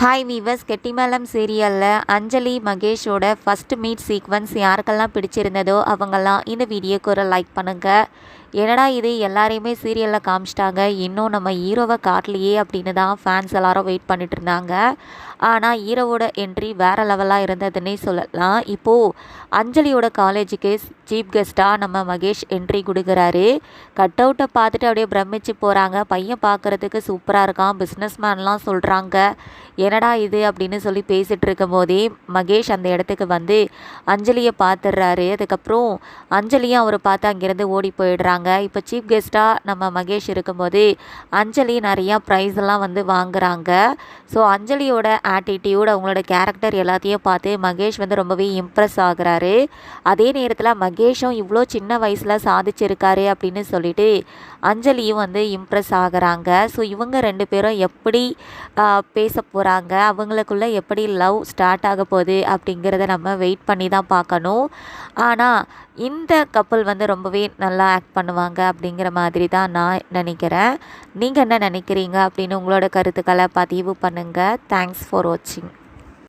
Hi viewers Gettimelam சீரியலில் அஞ்சலி மகேஷோட first meet sequence யாருக்கெல்லாம் பிடிச்சிருந்ததோ அவங்கெல்லாம் இந்த வீடியோக்கு ஒரு லைக் பண்ணுங்கள் என்னடா இது எல்லாரையுமே சீரியலில் காமிச்சிட்டாங்க. இன்னும் நம்ம ஹீரோவை காட்டலையே அப்படின்னு தான் ஃபேன்ஸ் எல்லாரும் வெயிட் பண்ணிட்டு இருந்தாங்க. ஆனால் ஹீரோவோட என்ட்ரி வேறு லெவலாக இருந்ததுன்னே சொல்லலாம். இப்போது அஞ்சலியோட காலேஜுக்கு சீஃப் கெஸ்ட்டாக நம்ம மகேஷ் என்ட்ரி கொடுக்குறாரு. கட் அவுட்டை பார்த்துட்டு அப்படியே பிரமிச்சு போகிறாங்க பையன் பார்க்குறதுக்கு சூப்பராக இருக்கான். பிஸ்னஸ் மேன்லாம் சொல்கிறாங்க என்னடா இது அப்படின்னு சொல்லி பேசிகிட்டு இருக்கும் போதே மகேஷ் அந்த இடத்துக்கு வந்து அஞ்சலியை பார்த்துடுறாரு. அதுக்கப்புறம் அஞ்சலியும் அவரை பார்த்து அங்கேருந்து ஓடி போயிடுறாங்க. இப்போ சீஃப் கெஸ்ட்டாக நம்ம மகேஷ் இருக்கும்போது அஞ்சலி நிறையா ப்ரைஸ் எல்லாம் வந்து வாங்குகிறாங்க ஸோ அஞ்சலியோட ஆட்டிடியூட் அவங்களோட கேரக்டர் எல்லாத்தையும் பார்த்து மகேஷ் வந்து ரொம்பவே இம்ப்ரெஸ் ஆகுறாரு. அதே நேரத்தில் மகேஷும் இவ்வளோ சின்ன வயசில் சாதிச்சிருக்காரு அப்படின்னு சொல்லிட்டு அஞ்சலியும் வந்து இம்ப்ரெஸ் ஆகுறாங்க. ஸோ இவங்க ரெண்டு பேரும் எப்படி பேச போகிறாங்க அவங்களுக்குள்ள எப்படி லவ் ஸ்டார்ட் ஆக போகுது அப்படிங்கிறத நம்ம வெயிட் பண்ணி தான் பார்க்கணும். ஆனால் இந்த கப்பல் வந்து ரொம்பவே நல்லா ஆக்ட் பண்ணுவாங்க அப்படிங்கிற மாதிரி தான் நான் நினைக்கிறேன். நீங்கள் என்ன நினைக்கிறீங்க அப்படின்னு உங்களோட கருத்துக்களை பதிவு பண்ணுங்கள் தேங்க்ஸ் ஃபார் வாட்சிங்